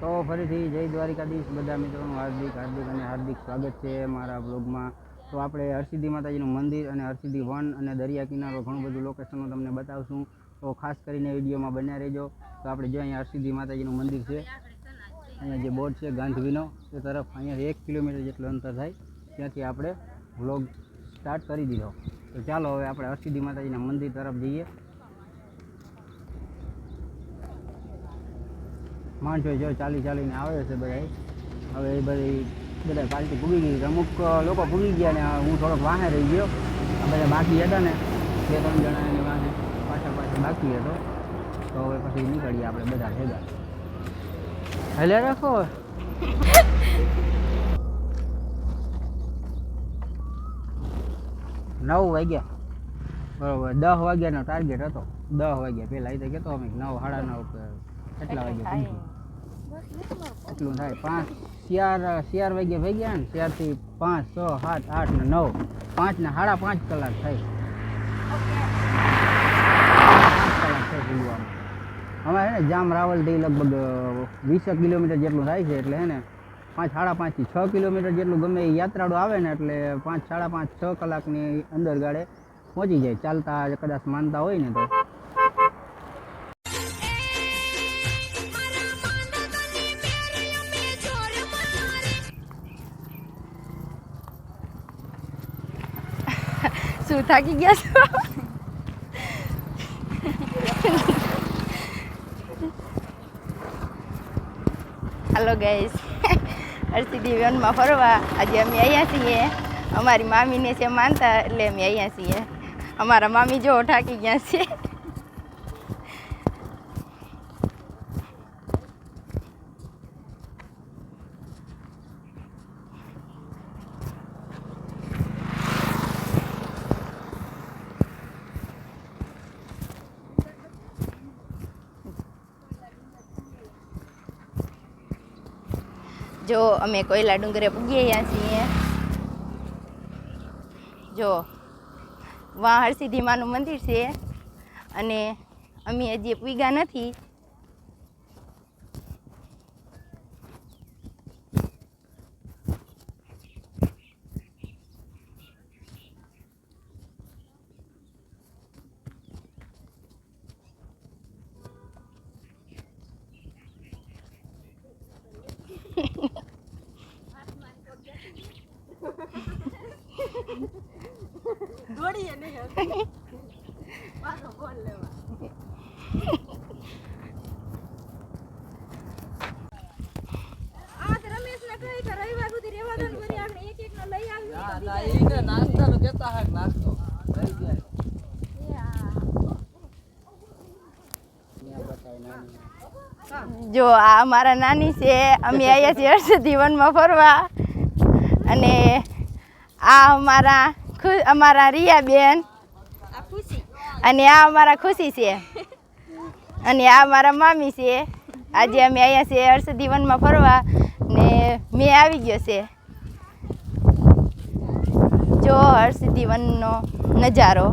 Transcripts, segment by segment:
તો ફરીથી જય દ્વારિકાધીશ બધા મિત્રોનું હાર્દિક હાર્દિક અને હાર્દિક સ્વાગત છે મારા બ્લોગમાં તો આપણે હરસિદ્ધિ માતાજીનું મંદિર અને હરસિદ્ધિ વન અને દરિયા કિનારો ઘણું બધું લોકેશનો તમને બતાવશું. તો ખાસ કરીને વિડીયોમાં બન્યા રહેજો. તો આપણે જો અહીંયા હરસિદ્ધિ માતાજીનું મંદિર છે. અહીંયા જે બોર્ડ છે ગાંધીનો તે તરફ અહીંયા એક કિલોમીટર જેટલું અંતર થાય. ત્યાંથી આપણે વ્લોગ સ્ટાર્ટ કરી દીધો. તો ચાલો હવે આપણે હરસિદ્ધિ માતાજીના મંદિર તરફ જઈએ. માણસો જો ચાલી ચાલીને આવે છે બધા હવે એ બધી બધા પાર્ટી ભૂગી ગઈ અમુક લોકો ભૂગી ગયા ને હું થોડોક વાહે રહી ગયો. બધા બાકી હતા ને બે ત્રણ જણા એની વાહે પાછા પાછા બાકી હતો. તો હવે પછી નીકળીએ આપણે બધા ભેગા. હેલે રાખો નવ વાગ્યા. બરોબર દસ વાગ્યાનો ટાર્ગેટ હતો. દસ વાગ્યા પહેલાં એ તો કહેતો અમે નવ સાડા નવ કેટલા વાગે પહોંચીએ એટલું થાય? પાંચ. ચાર ચાર વાગ્યા ગયા ને ચારથી પાંચ, છ, સાત, આઠ ને નવ. પાંચ ને સાડા પાંચ કલાક થાય. કલાક થાય પૂરવામાં અમારે હે ને જામ રાવલથી લગભગ વીસ કિલોમીટર જેટલું થાય છે એટલે હે ને પાંચ, સાડા પાંચથી છ કિલોમીટર જેટલું ગમે એ યાત્રાળુ આવે ને એટલે પાંચ, સાડા પાંચ, છ કલાકની અંદર ગાડે પહોંચી જાય. ચાલતા કદાચ માનતા હોય ને તો. શું, થાકી ગયા છો? હાલો ગાઈસ હરસિદ્ધિ વનમાં ફરવા. આજે અમે અહીંયા છીએ. અમારી મામીને છે માનતા, એટલે અમે અહીંયા છીએ. અમારા મામી જો થાકી ગયા છે. જો અમે કોયલા ડુંગરે પૂગી ગયા છીએ. જો વાં હરસિદ્ધિ માનું મંદિર છે અને અમે હજી પૂગ્યા નથી. જો આ મારા નાની છે. અમે આવ્યા છીએ હર્ષ જીવનમાં ફરવા. અને આ અમારા અમારા રિયાબેન અને આ અમારા ખુશી છે. અને આ મારા મામી છે. આજે અમે આવ્યા છીએ હર્ષદીવનમાં ફરવા ને મેં આવી ગયો છે. જો હર્ષદીવનનો નજારો.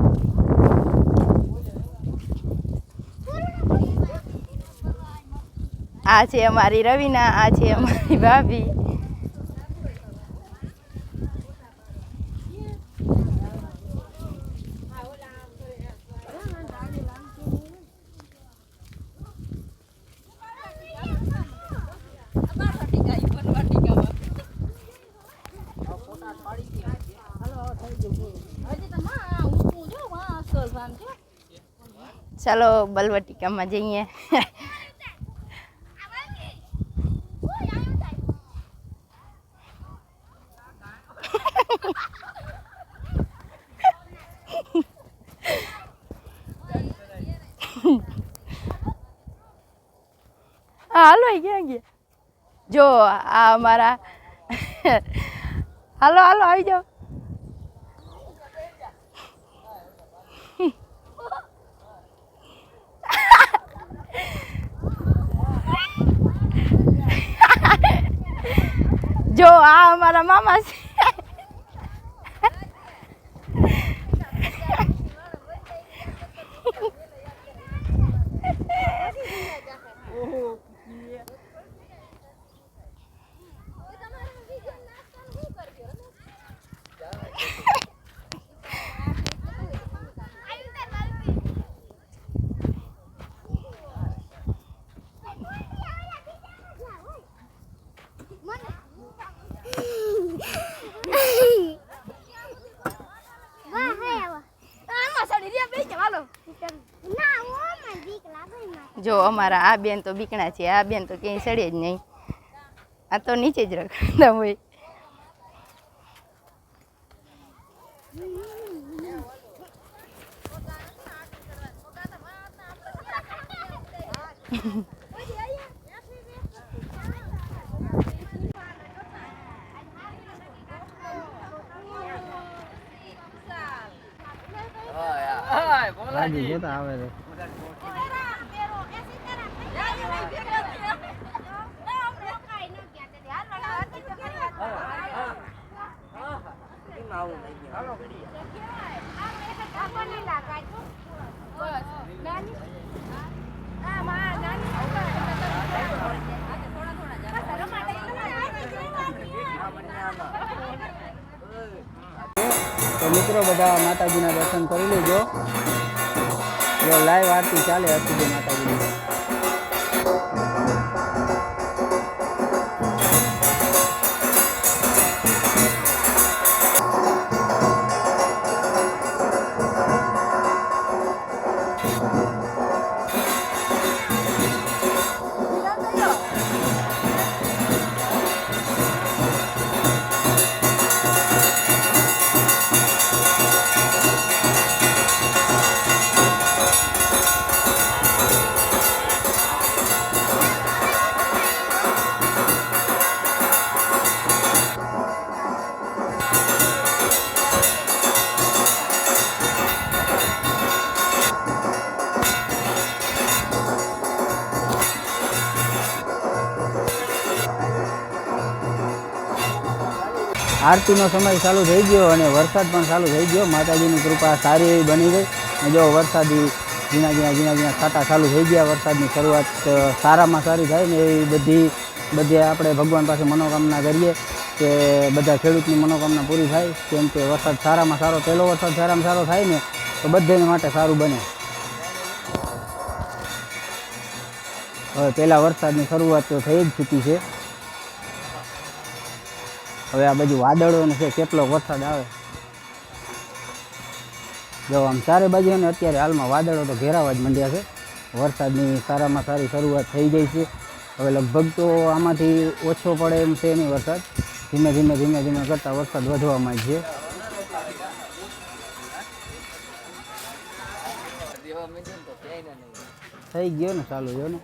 આ છે અમારી રવિના, આ છે અમારી ભાભી. ચાલો બલવટિકામાં જઈએ. હાલો આવી ગયા? જો આ અમારા હાલો હાલો આવી જાઓ. જો આ અમારા મામા છે. જો અમારા આ બેન તો બીકણા છે આ બેન તો ક્યાંય સડે જ નહીં. આ તો નીચે જ રખડતા હોય. આવે તો મિત્રો બધા માતાજીના દર્શન કરી લેજો. લાઈવ આરતી ચાલે હરસિદ્ધિ માતાજીની. આરતીનો સમય ચાલુ થઈ ગયો અને વરસાદ પણ ચાલુ થઈ ગયો. માતાજીની કૃપા સારી એવી બની ગઈ. અને જો વરસાદી ઝીણા ઝીણા ઝીણા ઝીણા છાંટા ચાલુ થઈ ગયા, વરસાદની શરૂઆત સારામાં સારી થાય ને એવી બધી બધી આપણે ભગવાન પાસે મનોકામના કરીએ કે બધા ખેડૂતની મનોકામના પૂરી થાય. કેમ કે વરસાદ સારામાં સારો, પહેલો વરસાદ સારામાં સારો થાય ને, તો બધાને માટે સારું બને. હવે પહેલાં વરસાદની શરૂઆત તો થઈ જ ચૂકી છે. હવે આ બાજુ વાદળો ને છે, કેટલો વરસાદ આવે. જો આમ ચારે બાજુ ને અત્યારે હાલમાં વાદળો તો ઘેરાવા જ માંડ્યા છે. વરસાદની સારામાં સારી શરૂઆત થઈ ગઈ છે. હવે લગભગ તો આમાંથી ઓછો પડે એમ છે નહીં વરસાદ. ધીમે ધીમે ધીમે ધીમે કરતાં વરસાદ વધવામાં છે. થઈ ગયો ને, ચાલુ જો ને?